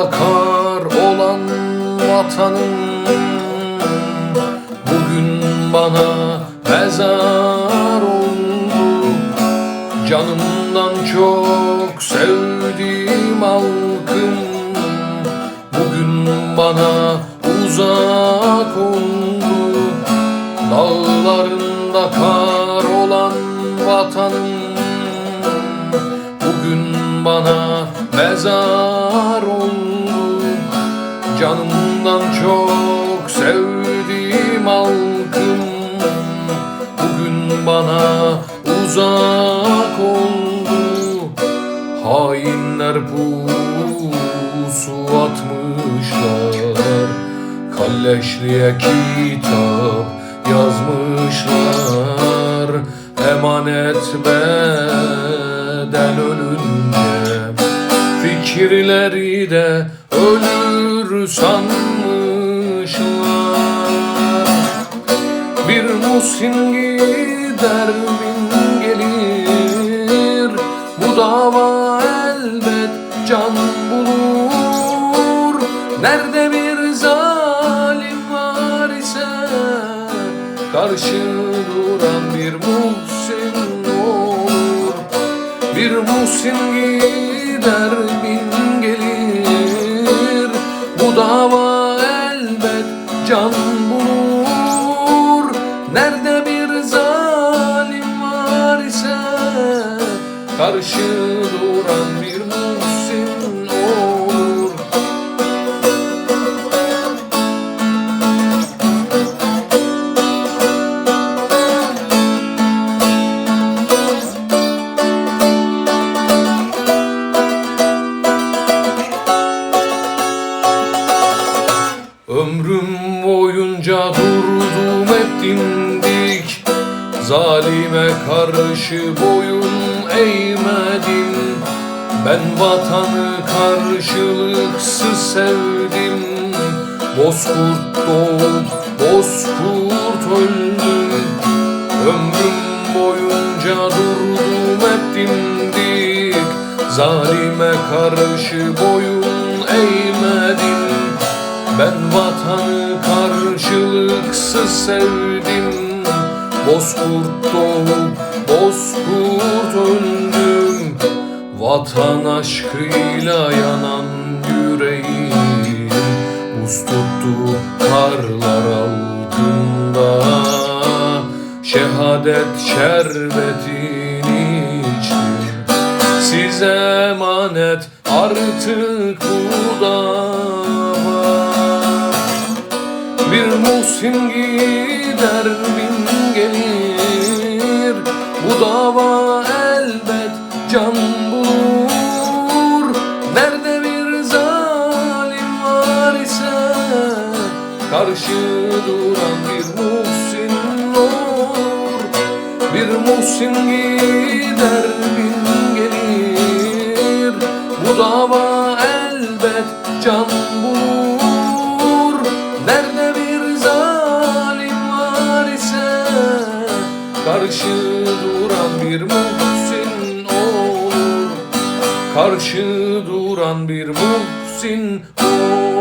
akar olan vatanım. Bugün bana mezar oldu. Canımdan çok sevdiğim halkım. Bugün bana uzak oldu. Dağlarında kar olan vatanım. Bugün bana mezar uzak oldu. Hainler pusu atmışlar. Kalleşliğe kitap yazmışlar. Emanet bedel ölünce Fikirleri de ölür sanmışlar. Bir musin gider bin dava elbet can bulur. Nerede bir zalim var ise Karşı duran bir muhsin olur. Bir muhsin gider bin gelir. Bu dava Karşı duran bir muhsin olur. Ömrüm boyunca durdum hep dimdik Zalime karşı boyun eğmedim Ben vatanı karşılıksız sevdim. Bozkurt doğup bozkurt öldüm Ömrüm boyunca durdum hep dimdik. Zalime karşı boyun eğmedim. Ben vatanı karşılıksız sevdim Bozkurt doğup bozkurt öldüm. Vatan aşkıyla yanan yüreğim. Buz tuttu karlar altında. Şehadet şerbetini içtim Size emanet artık bu Bir muhsin gider bin gelir. Bu dava elbet can bulur. Nerede bir zalim var ise Karşı duran bir muhsin olur. Bir muhsin gider bin gelir. Bu dava elbet can bulur Karşı duran bir muhsin olur Karşı duran bir muhsin olur